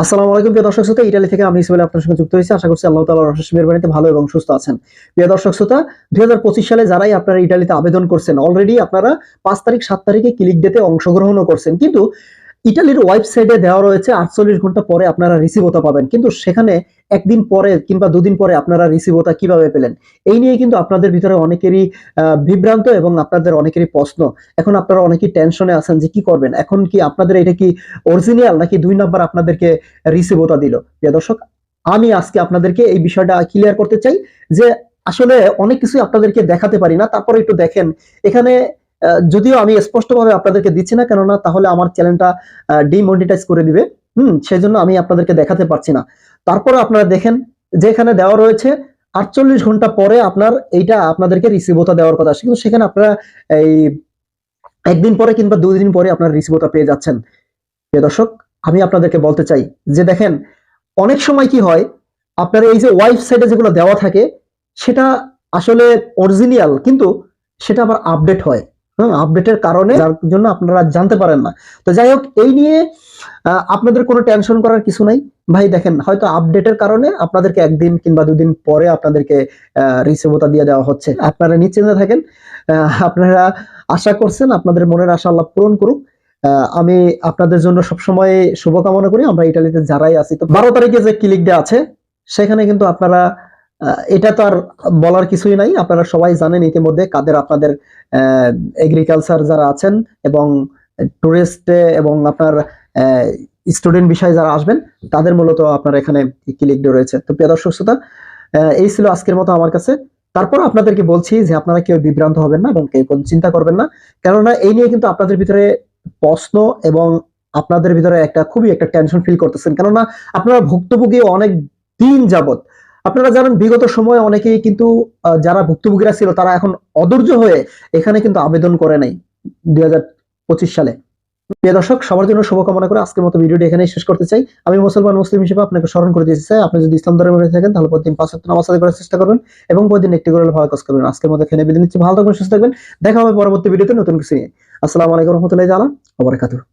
আসসালামু আলাইকুম, প্রিয় দর্শক শ্রোতা। ইটালি থেকে আমি ইসমাইল আপনার সঙ্গে যুক্ত হয়েছি। আশা করছি আল্লাহ তাআলার অশেষ মেহরবানিতে ভালো এবং সুস্থ আছেন। প্রিয় দর্শক শ্রোতা, দুই হাজার পঁচিশ সালে যারাই আপনারা ইটালিতে আবেদন করছেন অলরেডি আপনারা পাঁচ তারিখ, সাত তারিখে ক্লিক ডেতে অংশগ্রহণও করছেন। কিন্তু ইটালির ওয়েবসাইটে দেওয়া রয়েছে আটচল্লিশ ঘণ্টা পরে আপনারা রিসিভতা পাবেন। কিন্তু সেখানে একদিন পরে কিংবা দুদিন পরে আপনারা রিসিভতা কীভাবে পেলেন? এই নিয়ে কিন্তু আপনাদের ভিতরে অনেকেরই বিভ্রান্ত এবং আপনাদের অনেকেরই প্রশ্ন। এখন আপনারা অনেকেই টেনশনে আছেন যে কি করবেন? এখন কি আপনাদের এটা কি অরিজিনাল নাকি দুই নাম্বার আপনাদেরকে রিসিভতা দিল? প্রিয় দর্শক, আমি আজকে আপনাদেরকে এই বিষয়টা ক্লিয়ার করতে চাই যে আসলে অনেক কিছুই আপনাদেরকে দেখাতে পারি না। তারপরে একটু দেখেন, এখানে যদিও আমি স্পষ্টভাবে আপনাদেরকে দিচ্ছি না, কেননা তাহলে আমার চ্যানেলটা ডিমনিটাইজ করে দিবে। হুম, সেজন্য আমি আপনাদেরকে দেখাতে পারছি না। তারপরে আপনারা দেখেন যে এখানে দেওয়া রয়েছে, আটচল্লিশ ঘণ্টা পরে আপনার এইটা আপনাদেরকে রিসিভতা দেওয়ার কথা কিন্তু সেখানে আপনারা এই একদিন পরে কিংবা দুই দিন পরে আপনার রিসিভতা পেয়ে যাচ্ছেন। প্রিয় দর্শক, আমি আপনাদেরকে বলতে চাই যে দেখেন, অনেক সময় কি হয়, আপনার এই যে ওয়েবসাইটে যেগুলো দেওয়া থাকে, সেটা আসলে অরিজিনাল কিন্তু সেটা আবার আপডেট হ্যাঁ। আপডেটের কারণে, যার জন্য আপনারা জানতে পারেন না। তো যাই হোক, এই নিয়ে আপনাদের কোনো টেনশন করার কিছু নাই। ভাই, দেখেন, হয়তো আপডেটের কারণে আপনাদেরকে একদিন কিংবা দুদিন পরে আপনাদেরকে রিসিভতা দিয়ে দেওয়া হচ্ছে। আপনারা নিশ্চিন্তে থাকেন। আপনারা আশা করছেন, আপনাদের মনের আশা আল্লাহ পূরণ করুক। আমি আপনাদের জন্য সবসময় শুভকামনা করি। আমরা ইটালিতে যারাই আছি, তো বারো তারিখে যে ক্লিক ডে আছে, সেখানে কিন্তু আপনারা এটা তো আর বলার কিছুই নাই। আপনারা সবাই জানেন ইতিমধ্যে কাদের আপনাদের এগ্রিকালচার যারা আছেন এবং টুরিস্টে এবং আপনার স্টুডেন্ট বিষয়ে যারা আসবেন, তাদের মূলত আপনার এখানে ক্লিক রয়েছে। তো প্রিয় দর্শক শ্রোতা এই ছিল আজকের মতো আমার কাছে। তারপর আপনাদেরকে বলছি যে আপনারা কেউ বিভ্রান্ত হবেন না এবং কেউ চিন্তা করবেন না, কেননা এই নিয়ে কিন্তু আপনাদের ভিতরে প্রশ্ন এবং আপনাদের ভিতরে একটা খুবই একটা টেনশন ফিল করতেছেন। কেননা আপনারা ভুক্তভোগী অনেক দিন যাবত আপনারা জানেন বিগত সময়ে অনেকেই কিন্তু যারা ভুক্তভোগীরা ছিল, তারা এখন অধৈর্য হয়ে এখানে কিন্তু আবেদন করে নাই দুই হাজার পঁচিশ সালে। প্রিয় দর্শক, সবার জন্য শুভকামনা করে আজকের মতো ভিডিওটি এখানে শেষ করতে চাই। আমি মুসলমান মুসলিম হিসেবে আপনাকে স্মরণ করে দিতে চাই আপনি যদি ইসলাম ধর্মে থাকেন, তাহলে প্রতিদিন পাঁচ সপ্তাহ করার চেষ্টা করবেন এবং প্রতিদিন একটি করে ভালো কাজ করবেন। আজকের মতো এখানে বিদায় নিচ্ছি। ভালো থাকবেন, সুস্থ থাকবেন। দেখা হবে পরবর্তী ভিডিওতে নতুন কিছু নিয়ে। আসসালামু আলাইকুম রহমতুল্লাহ আলা ওবরাকাতুহ